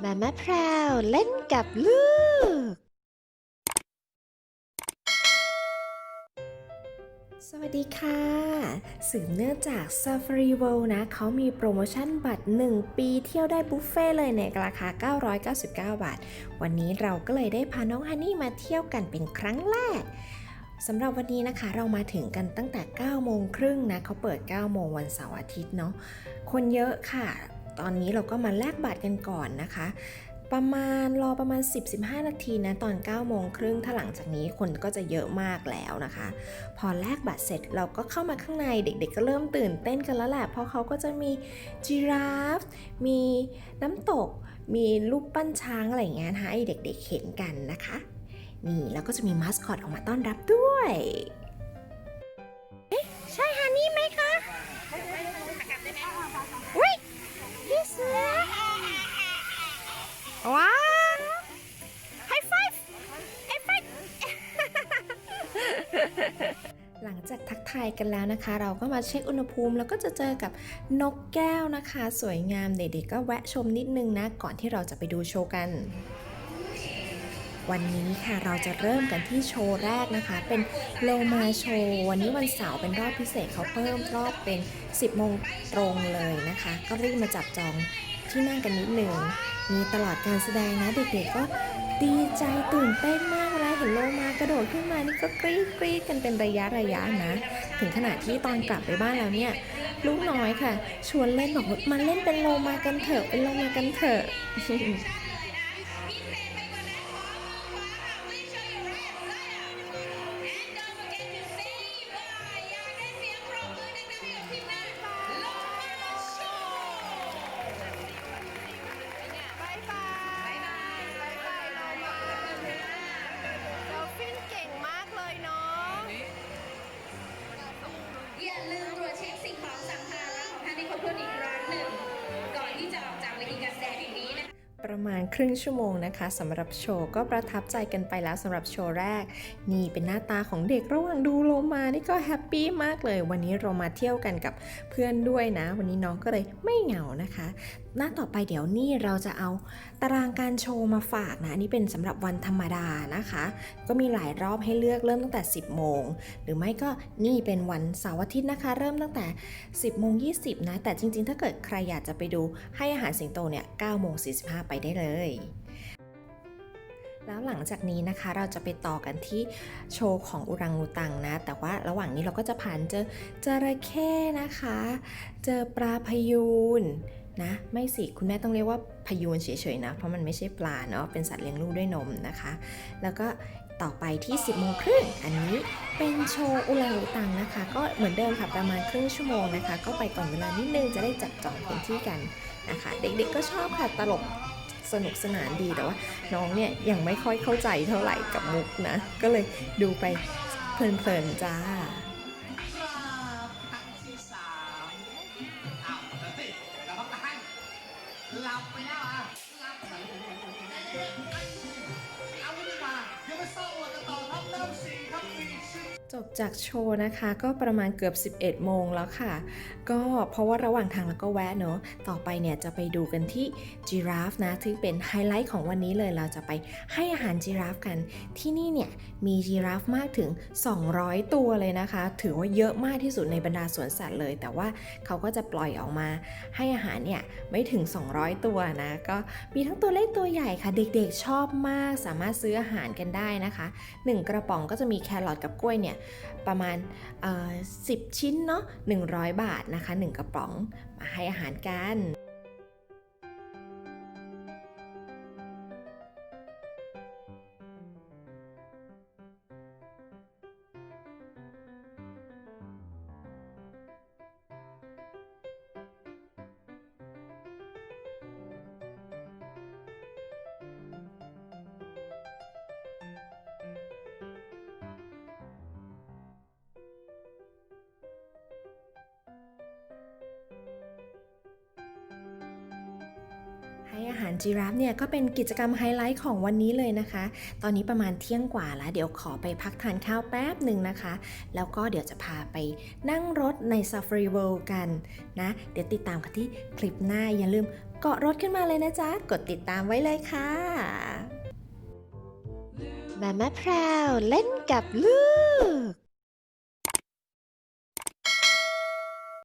แมาม่าพรวเล่นกับลูก สวัสดีค่ะ สืบเนื่องจาก Safari World นะ เขามีโปรโมชั่นบัตร 1 ปีเที่ยวได้บุฟเฟ่เลยในราคา 999 บาท วันนี้เราก็เลยได้พาน้องฮันนี่มาเที่ยวกันเป็นครั้งแรกสำหรับวันนี้นะคะเรามาถึงกันตั้งแต่ 9 โมงครึ่งนะเขาเปิด 9 โมงวันเสาร์อาทิตย์เนาะคนเยอะค่ะ ตอนนี้เราก็มาแลกบัตรกันก่อนนะคะ ประมาณรอประมาณ 10-15 นาทีนะตอน9โมงครึ่งถ้าหลังจากนี้คนก็จะเยอะมากแล้วนะคะ พอแลกบัตรเสร็จเราก็เข้ามาข้างในเด็กๆ ก็เริ่มตื่นเต้นกันแล้วแหละเพราะเขาก็จะมีจีราฟ มีน้ำตก มีรูปปั้นช้างอะไรอย่างเงี้ยนะคะให้เด็กๆเห็นกันนะคะ นี่แล้วก็จะมีมาสคอตออกมาต้อนรับด้วย หลังจากทักทายกันแล้วนะคะ เราก็มาเช็คอุณหภูมิ แล้วก็จะเจอกับนกแก้วนะคะ สวยงามเด็กๆก็แวะชมนิดนึงนะ ก่อนที่เราจะไปดูโชว์กัน วันนี้ค่ะเราจะเริ่มกันที่โชว์แรกนะคะ เป็นโลมาโชว์ วันนี้วันเสาร์เป็นรอบพิเศษเขาเพิ่มรอบเป็น 10โมงตรงเลยนะคะ ก็รีบมาจับจอง ที่นั่งกันนิดหนึ่ง มีตลอดการแสดงนะเด็กๆก็ดีใจตื่นเต้นมากเวลาเห็นโลมากระโดดขึ้นมานี่ก็กรี๊ดกรี๊ดกันเป็นระยะระยะนะ ถึงขนาดที่ตอนกลับไปบ้านแล้วเนี่ยลูกน้อยค่ะ ชวนเล่นบอกว่ามาเล่นเป็นโลมากันเถอะเป็นโลมากันเถอะ ประมาณครึ่งชั่วโมงนะคะสำหรับโชว์ก็ประทับใจกันไปแล้วสำหรับโชว์แรก นี่เป็นหน้าตาของเด็กระหว่างดูโลมานี่ก็แฮปปี้มากเลย วันนี้เรามาเที่ยวกันกับเพื่อนด้วยนะ วันนี้น้องก็เลยไม่เหงานะคะ หน้าต่อไปเดี๋ยวนี่เราจะเอาตารางการโชว์มาฝากนะ อันนี่เป็นสำหรับวันธรรมดานะคะ ก็มีหลายรอบให้เลือกเริ่มตั้งแต่ 10 โมง หรือไม่ก็นี่เป็นวันเสาร์อาทิตย์นะคะ เริ่มตั้งแต่ 10 โมง 20 นะ แต่จริง ๆ ถ้าเกิดใครอยากจะไปดูให้อาหารสิงโตเนี่ย9โมง45 ไปได้เลย แล้วหลังจากนี้นะคะเราจะไปต่อกันที่โชว์ของอุรังอูตังนะ แต่ว่าระหว่างนี้เราก็จะผ่านเจอจระเข้นะคะ เจอปลาพยูนนะไม่สิคุณแม่ต้องเรียกว่าพยูนเฉยๆนะ เพราะมันไม่ใช่ปลาเนาะเป็นสัตว์เลี้ยงลูกด้วยนมนะคะ แล้วก็ต่อไปที่ 10โมงครึ่งอันนี้เป็นโชว์อุรังอูตังนะคะ ก็เหมือนเดิมค่ะประมาณครึ่งชั่วโมงนะคะ ก็ไปก่อนเวลานิดนึงจะได้จับจองพื้นที่กันนะคะ เด็กๆก็ชอบค่ะตลก สนุกสนานดีแต่ว่า น้องเนี่ยยังไม่ค่อยเข้าใจเท่าไหร่กับมุกนะ ก็เลยดูไปเพลินๆจ้า จบจากโชว์นะคะก็ประมาณเกือบ 11 โมงแล้วค่ะ ก็เพราะว่าระหว่างทางเราก็แวะเนอะต่อไปเนี่ยจะไปดูกันที่จีราฟนะที่เป็นไฮไลท์ของวันนี้เลยเราจะไปให้อาหารจีราฟกัน ที่นี่เนี่ยมีจีราฟมากถึง 200 ตัวเลยนะคะ ถือว่าเยอะมากที่สุดในบรรดาสวนสัตว์เลย แต่ว่าเขาก็จะปล่อยออกมา ให้อาหารเนี่ยไม่ถึง 200 ตัวนะก็มีทั้งตัวเล็กตัวใหญ่ค่ะ เด็กๆชอบมากสามารถซื้ออาหารกันได้นะคะ 1 กระป๋องก็จะมีแครอทกับกล้วยเนี่ยประมาณ 10 ชิ้นเนาะ100 บาทนะคะ 1 กระป๋องมาให้อาหารกัน ให้อาหารจีราฟเนี่ยก็เป็นกิจกรรมไฮไลท์ของวันนี้เลยนะคะ ตอนนี้ประมาณเที่ยงกว่าแล้ว เดี๋ยวขอไปพักทานข้าวแป๊บหนึ่งนะคะ แล้วก็เดี๋ยวจะพาไปนั่งรถใน Safari World กันนะ เดี๋ยวติดตามกันที่คลิปหน้าอย่าลืมเกาะรถขึ้นมาเลยนะจ๊ะ กดติดตามไว้เลยค่ะแม่แม่แพรวเล่นกับลูก